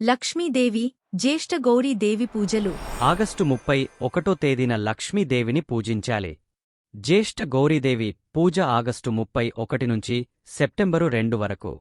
లక్ష్మీదేవి జ్యేష్ఠ గౌరీ దేవి పూజలు. ఆగస్టు ముప్పై ఒకటో తేదీన లక్ష్మీదేవిని పూజించాలి. జ్యేష్ఠ గౌరీదేవి పూజ ఆగస్టు ముప్పై ఒకటి నుంచి సెప్టెంబరు రెండు వరకు.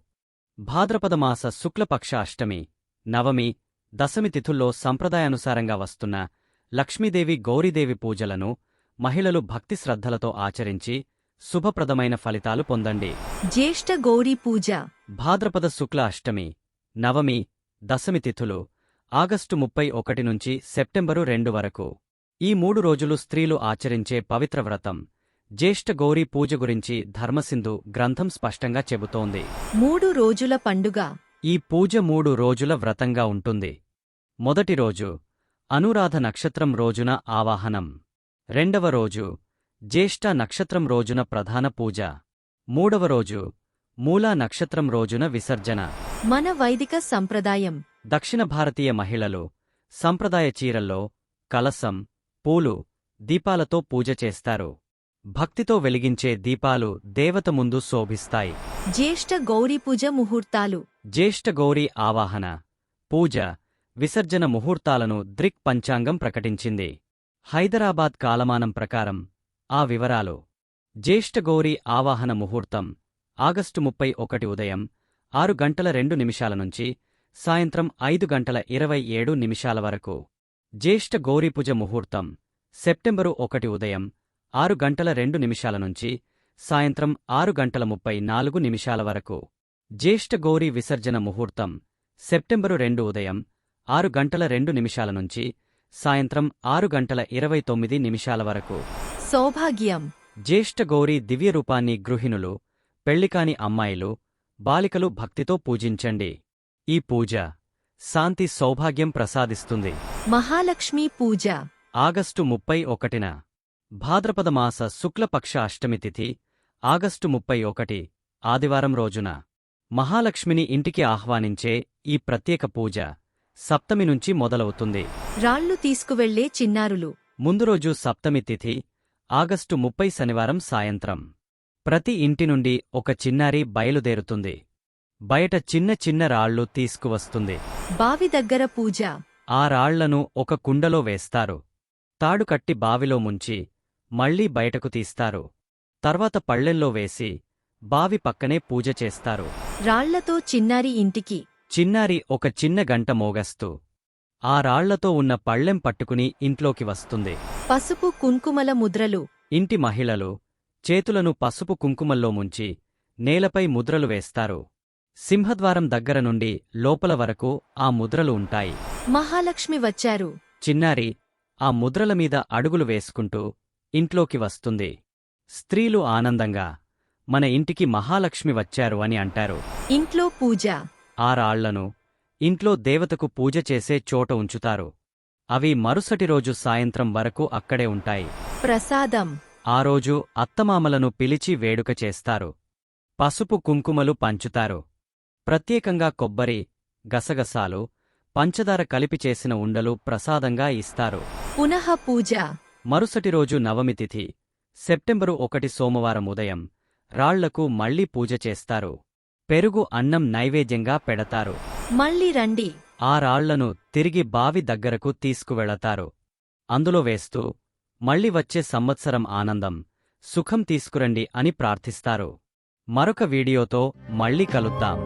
భాద్రపదమాస శుక్లపక్ష అష్టమి నవమి దశమి తిథుల్లో సంప్రదాయానుసారంగా వస్తున్న లక్ష్మీదేవి గౌరీదేవి పూజలను మహిళలు భక్తి శ్రద్ధలతో ఆచరించి శుభప్రదమైన ఫలితాలు పొందండి. జ్యేష్ఠ గౌరీ పూజ. భాద్రపద శుక్ల అష్టమి నవమి దశమి తిథులు ఆగస్టు ముప్పై ఒకటి నుంచి సెప్టెంబరు రెండు వరకు. ఈ మూడు రోజులు స్త్రీలు ఆచరించే పవిత్ర వ్రతం. జ్యేష్ఠ గౌరీ పూజ గురించి ధర్మసింధు గ్రంథం స్పష్టంగా చెబుతోంది. మూడు రోజుల పండుగ. ఈ పూజ మూడు రోజుల వ్రతంగా ఉంటుంది. మొదటి రోజు అనురాధ నక్షత్రం రోజున ఆవాహనం. రెండవ రోజు జ్యేష్ఠ నక్షత్రం రోజున ప్రధాన పూజ. మూడవ రోజు మూలా నక్షత్రం రోజున విసర్జన. మన వైదిక సంప్రదాయం. దక్షిణ భారతీయ మహిళలు సంప్రదాయ చీరల్లో కలసం పూలు దీపాలతో పూజ చేస్తారు. భక్తితో వెలిగించే దీపాలు దేవత ముందు శోభిస్తాయి. జ్యేష్ఠ గౌరీ పూజ ముహూర్తాలు. జ్యేష్ఠ గౌరీ ఆవాహన పూజ విసర్జన ముహూర్తాలను దృక్ పంచాంగం ప్రకటించింది. హైదరాబాద్ కాలమానం ప్రకారం ఆ వివరాలు. జ్యేష్ఠ గౌరీ ఆవాహన ముహూర్తం ఆగస్టు ముప్పై ఒకటి ఉదయం ఆరు గంటల రెండు నిమిషాల నుంచి సాయంత్రం ఐదు గంటల ఇరవై ఏడు నిమిషాల వరకు. జ్యేష్ఠ గౌరీపూజ ముహూర్తం సెప్టెంబరు ఒకటి ఉదయం ఆరు గంటల రెండు నిమిషాల నుంచి సాయంత్రం ఆరు గంటల ముప్పై నాలుగు నిమిషాల వరకు. జ్యేష్ఠ గౌరీ విసర్జన ముహూర్తం సెప్టెంబరు రెండు ఉదయం ఆరు గంటల రెండు నిమిషాల నుంచి సాయంత్రం ఆరు గంటల ఇరవై తొమ్మిది నిమిషాల వరకు. సౌభాగ్యం. జ్యేష్ఠ గౌరీ దివ్యరూపాన్ని గృహిణులు పెళ్ళికాని అమ్మాయిలు బాలికలు భక్తితో పూజించండి. ఈ పూజ శాంతి సౌభాగ్యం ప్రసాదిస్తుంది. మహాలక్ష్మీ పూజ. ఆగస్టు ముప్పై ఒకటిన భాద్రపదమాస శుక్లపక్ష అష్టమి తిథి ఆగస్టు ముప్పై ఒకటి ఆదివారం రోజున మహాలక్ష్మిని ఇంటికి ఆహ్వానించే ఈ ప్రత్యేక పూజ సప్తమి నుంచి మొదలవుతుంది. రాళ్ళు తీసుకువెళ్ళే చిన్నారులు. ముందు రోజు సప్తమి తిథి ఆగస్టు ముప్పై శనివారం సాయంత్రం. ప్రతి ఇంటి నుండి ఒక చిన్నారి బయలుదేరుతుంది. బయట చిన్న చిన్న రాళ్ళు తీసుకువస్తుంది. బావి దగ్గర పూజ. ఆ రాళ్ళను ఒక కుండలో వేస్తారు. తాడు కట్టి బావిలో ముంచి మళ్ళీ బయటకు తీస్తారు. తర్వాత పళ్ళెంలో వేసి బావి పక్కనే పూజ చేస్తారు. రాళ్ళతో చిన్నారి ఇంటికి. చిన్నారి ఒక చిన్న గంట మోగస్తూ ఆ రాళ్ళతో ఉన్న పళ్ళెం పట్టుకుని ఇంట్లోకి వస్తుంది. పసుపు కుంకుమల ముద్రలు. ఇంటి మహిళలు చేతులను పసుపు కుంకుమల్లో ముంచి నేలపై ముద్రలు వేస్తారు. సింహద్వారం దగ్గర నుండి లోపల వరకు ఆ ముద్రలు ఉంటాయి. మహాలక్ష్మి వచ్చారు. చిన్నారి ఆ ముద్రల మీద అడుగులు వేసుకుంటూ ఇంట్లోకి వస్తుంది. స్త్రీలు ఆనందంగా మన ఇంటికి మహాలక్ష్మి వచ్చారు అని అంటారు. ఇంట్లో పూజ. ఆ రాళ్ళను ఇంట్లో దేవతకు పూజ చేసే చోట ఉంచుతారు. అవి మరుసటి రోజు సాయంత్రం వరకు అక్కడే ఉంటాయి. ప్రసాదం. ఆ రోజు అత్తమామలను పిలిచి వేడుక చేస్తారు. పసుపు కుంకుమలు పంచుతారు. ప్రత్యేకంగా కొబ్బరి గసగసాలు పంచదార కలిపి చేసిన ఉండలు ప్రసాదంగా ఇస్తారు. పునః పూజ. మరుసటి రోజు నవమి తిథి. సెప్టెంబరు ఒకటి సోమవారం ఉదయం రాళ్ళకు మళ్ళీ పూజ చేస్తారు. పెరుగు అన్నం నైవేద్యంగా పెడతారు. మళ్ళీ రండి. ఆ రాళ్ళను తిరిగి బావి దగ్గరకు తీసుకువెళతారు. అందులో వేస్తూ మళ్ళీ వచ్చే సంవత్సరం ఆనందం సుఖం తీసుకురండి అని ప్రార్థిస్తారు. మరొక వీడియోతో మళ్ళీ కలుద్దాం.